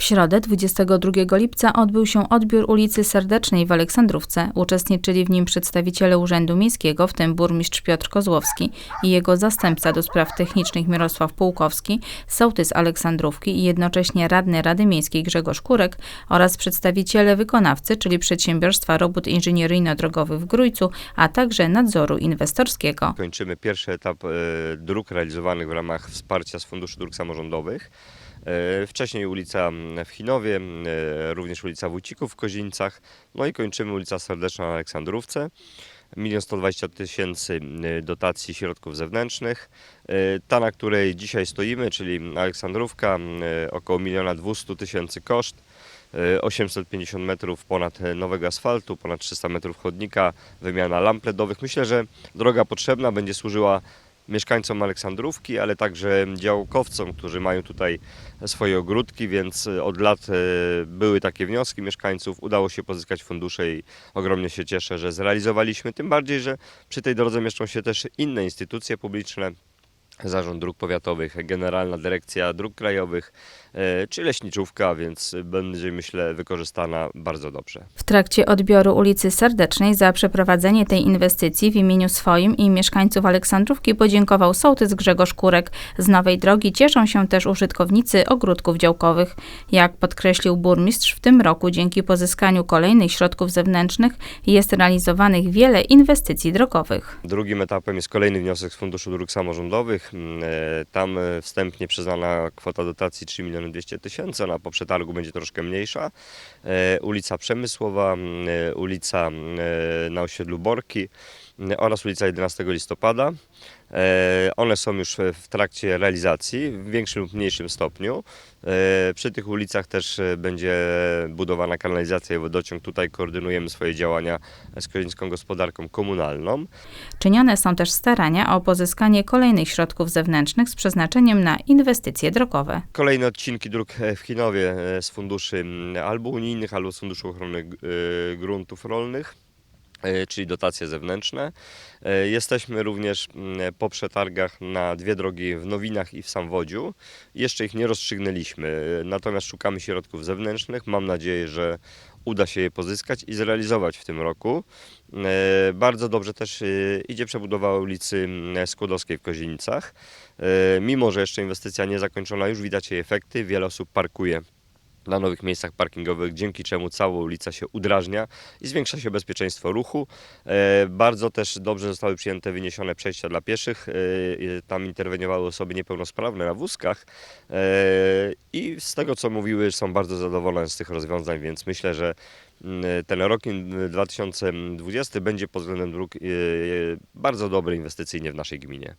W środę 22 lipca odbył się odbiór ulicy Serdecznej w Aleksandrówce. Uczestniczyli w nim przedstawiciele Urzędu Miejskiego, w tym burmistrz Piotr Kozłowski i jego zastępca do spraw technicznych Mirosław Pułkowski, sołtys Aleksandrówki i jednocześnie radny Rady Miejskiej Grzegorz Kurek oraz przedstawiciele wykonawcy, czyli Przedsiębiorstwa Robót Inżynieryjno-Drogowych w Grójcu, a także nadzoru inwestorskiego. Kończymy pierwszy etap e, dróg realizowanych w ramach wsparcia z Funduszu Dróg Samorządowych. E, Wcześniej ulica w Chinowie, e, również ulica Wójcików w Kozińcach, no i kończymy ulica Serdeczna na Aleksandrówce. 1 120 tysięcy e, dotacji środków zewnętrznych. E, Ta, na której dzisiaj stoimy, czyli Aleksandrówka, około 1 200 tysięcy koszt. E, 850 metrów ponad nowego asfaltu, ponad 300 metrów chodnika, wymiana lamp LEDowych. Myślę, że droga potrzebna będzie służyła mieszkańcom Aleksandrówki, ale także działkowcom, którzy mają tutaj swoje ogródki, więc e, od lat e, były takie wnioski mieszkańców. Udało się pozyskać fundusze i ogromnie się cieszę, że zrealizowaliśmy. Tym bardziej, że przy tej drodze mieszczą się też inne instytucje publiczne. Zarząd Dróg Powiatowych, Generalna Dyrekcja Dróg Krajowych e, czy Leśniczówka, więc będzie myślę wykorzystana bardzo dobrze. W trakcie odbioru ulicy Serdecznej za przeprowadzenie tej inwestycji w imieniu swoim i mieszkańców Aleksandrówki podziękował sołtys Grzegorz Kurek. Z nowej drogi cieszą się też użytkownicy ogródków działkowych. Jak podkreślił burmistrz, w tym roku dzięki pozyskaniu kolejnych środków zewnętrznych jest realizowanych wiele inwestycji drogowych. Drugim etapem jest kolejny wniosek z Funduszu Dróg Samorządowych. Mm, e, Tam e, wstępnie przyznana kwota dotacji 3 miliony 200 tysięcy, ona po przetargu będzie troszkę mniejsza. E, Ulica Przemysłowa, mm, ulica mm, na osiedlu Borki oraz ulica 11 listopada. E, One są już w trakcie realizacji w większym lub mniejszym stopniu. E, Przy tych ulicach też e, będzie budowana kanalizacja i wodociąg. Tutaj koordynujemy swoje działania z Krodzińską Gospodarką Komunalną. Czynione są też starania o pozyskanie kolejnych środków zewnętrznych z przeznaczeniem na inwestycje drogowe. Kolejne odcinki dróg e, w Chinowie e, z funduszy albo unijnych, albo z Funduszu Ochrony e, Gruntów Rolnych, e, czyli dotacje zewnętrzne. E, Jesteśmy również m, po przetargach na dwie drogi w Nowinach i w Samwodziu. Jeszcze ich nie rozstrzygnęliśmy, e, natomiast szukamy środków zewnętrznych. Mam nadzieję, że uda się je pozyskać i zrealizować w tym roku. E, Bardzo dobrze też e, idzie przebudowa ulicy Skłodowskiej w Kozinicach. E, Mimo, że jeszcze inwestycja nie zakończona, już widać jej efekty. Wiele osób parkuje na nowych miejscach parkingowych, dzięki czemu cała ulica się udrażnia i zwiększa się bezpieczeństwo ruchu. E, Bardzo też dobrze zostały przyjęte wyniesione przejścia dla pieszych. E, e, Tam interweniowały osoby niepełnosprawne na wózkach i z tego co mówiły są bardzo zadowolone z tych rozwiązań, więc myślę, że mm, ten rok mm, 2020 będzie pod względem dróg bardzo dobry inwestycyjnie w naszej gminie.